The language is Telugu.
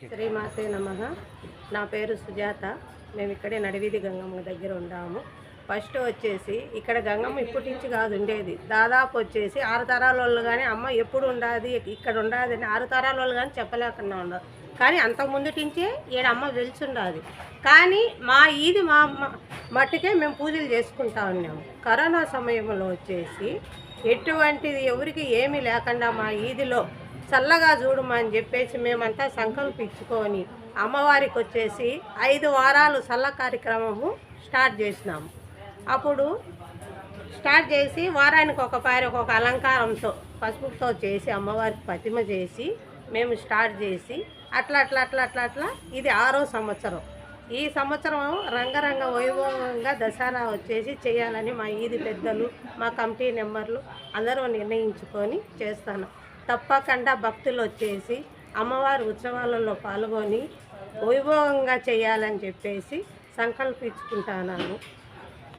శ్రీమాతే నమ. నా పేరు సుజాత. మేము ఇక్కడే నడివీధి గంగమ్మ దగ్గర ఉన్నాము ఫస్ట్ వచ్చేసి ఇక్కడ గంగమ్మ ఇప్పటి నుంచి కాదు ఉండేది. దాదాపు వచ్చేసి ఆరు తరాల వాళ్ళు కానీ అమ్మ ఎప్పుడు ఉండాది ఇక్కడ ఉండాది అని ఆరు తరాల వాళ్ళు కానీ చెప్పలేకుండా ఉండదు కానీ అంతకు ముందు నుంచే ఈడ అమ్మ వెలుచుండాది కానీ మా ఈది మా అమ్మ మట్టుకే మేము పూజలు చేసుకుంటా ఉన్నాము. కరోనా సమయంలో వచ్చేసి ఎటువంటిది ఎవరికి ఏమీ లేకుండా మా ఈదిలో చల్లగా చూడమని అని చెప్పేసి మేమంతా సంకల్పించుకొని అమ్మవారికి వచ్చేసి ఐదు వారాలు చల్ల కార్యక్రమము స్టార్ట్ చేసినాము. అప్పుడు స్టార్ట్ చేసి వారానికి ఒక పారి ఒక అలంకారంతో పసుపుతో చేసి అమ్మవారికి ప్రతిమ చేసి మేము స్టార్ట్ చేసి అట్లా అట్లా అట్లా అట్లా అట్లా ఇది ఆరో సంవత్సరం. ఈ సంవత్సరం రంగరంగ వైభవంగా దసరా వచ్చేసి చేయాలని మా ఈది పెద్దలు మా కమిటీ నెంబర్లు అందరూ నిర్ణయించుకొని చేస్తాను. తప్పకుండా భక్తులు వచ్చేసి అమ్మవారి ఉత్సవాలలో పాల్గొని వైభవంగా చేయాలని చెప్పేసి సంకల్పించుకుంటున్నాను.